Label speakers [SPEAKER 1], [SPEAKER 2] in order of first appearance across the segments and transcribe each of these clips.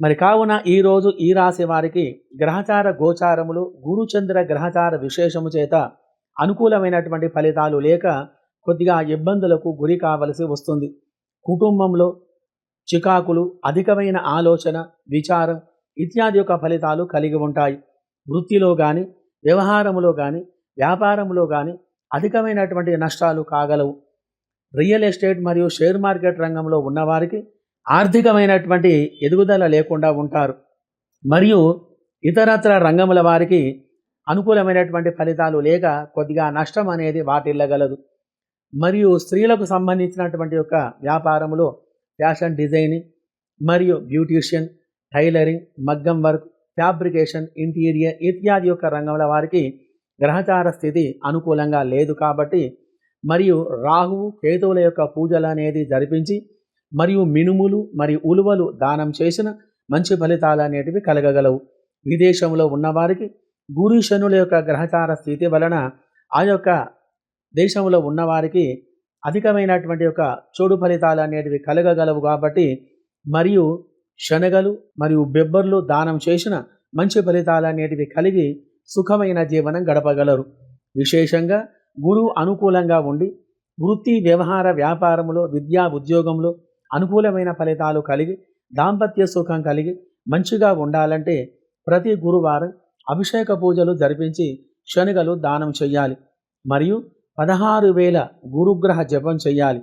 [SPEAKER 1] మరి కావున ఈరోజు ఈ రాశి వారికి గ్రహచార గోచారములు గురుచంద్ర గ్రహచార విశేషము చేత అనుకూలమైనటువంటి ఫలితాలు లేక కొద్దిగా ఇబ్బందులకు గురి కావలసి వస్తుంది. కుటుంబంలో చికాకులు అధికమైన ఆలోచన విచారం ఇత్యాది యొక్క ఫలితాలు కలిగి ఉంటాయి. వృత్తిలో కానీ వ్యవహారంలో కానీ వ్యాపారంలో కానీ అధికమైనటువంటి నష్టాలు కాగలవు. రియల్ ఎస్టేట్ మరియు షేర్ మార్కెట్ రంగంలో ఉన్నవారికి ఆర్థికమైనటువంటి ఎదుగుదల లేకుండా ఉంటారు. మరియు ఇతరత్ర రంగముల వారికి అనుకూలమైనటువంటి ఫలితాలు లేక కొద్దిగా నష్టం అనేది వాటిల్లగలదు. మరియు స్త్రీలకు సంబంధించినటువంటి యొక్క వ్యాపారములో ఫ్యాషన్ డిజైనింగ్ మరియు బ్యూటీషియన్ టైలరింగ్ మగ్గం వర్క్ ఫ్యాబ్రికేషన్ ఇంటీరియర్ ఇత్యాది యొక్క రంగముల వారికి గ్రహచార స్థితి అనుకూలంగా లేదు కాబట్టి మరియు రాహువు కేతువుల యొక్క పూజలు అనేది జరిపించి మరియు మినుములు మరియు ఉలువలు దానం చేసిన మంచి ఫలితాలు అనేటివి కలగగలవు. విదేశంలో ఉన్నవారికి గురు శనుల యొక్క గ్రహచార స్థితి వలన ఆ యొక్క దేశంలో ఉన్నవారికి అధికమైనటువంటి యొక్క చెడు ఫలితాలు అనేటివి కలగగలవు కాబట్టి మరియు శనగలు మరియు బెబ్బర్లు దానం చేసిన మంచి ఫలితాలు అనేటివి కలిగి సుఖమైన జీవనం గడపగలరు. విశేషంగా గురువు అనుకూలంగా ఉండి వృత్తి వ్యవహార వ్యాపారంలో విద్యా ఉద్యోగంలో అనుకూలమైన ఫలితాలు కలిగి దాంపత్య సుఖం కలిగి మంచిగా ఉండాలంటే ప్రతి గురువారం అభిషేక పూజలు జరిపించి శనగలు దానం చెయ్యాలి. మరియు పదహారు వేల గురుగ్రహ జపం చెయ్యాలి.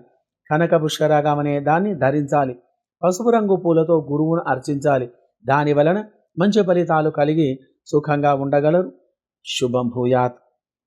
[SPEAKER 1] కనక పుష్కరాగం అనే దాన్ని ధరించాలి. పసుపు రంగు పూలతో గురువును అర్చించాలి. దాని వలన మంచి ఫలితాలు కలిగి సుఖంగా ఉండగలరు. శుభం భూయాత్.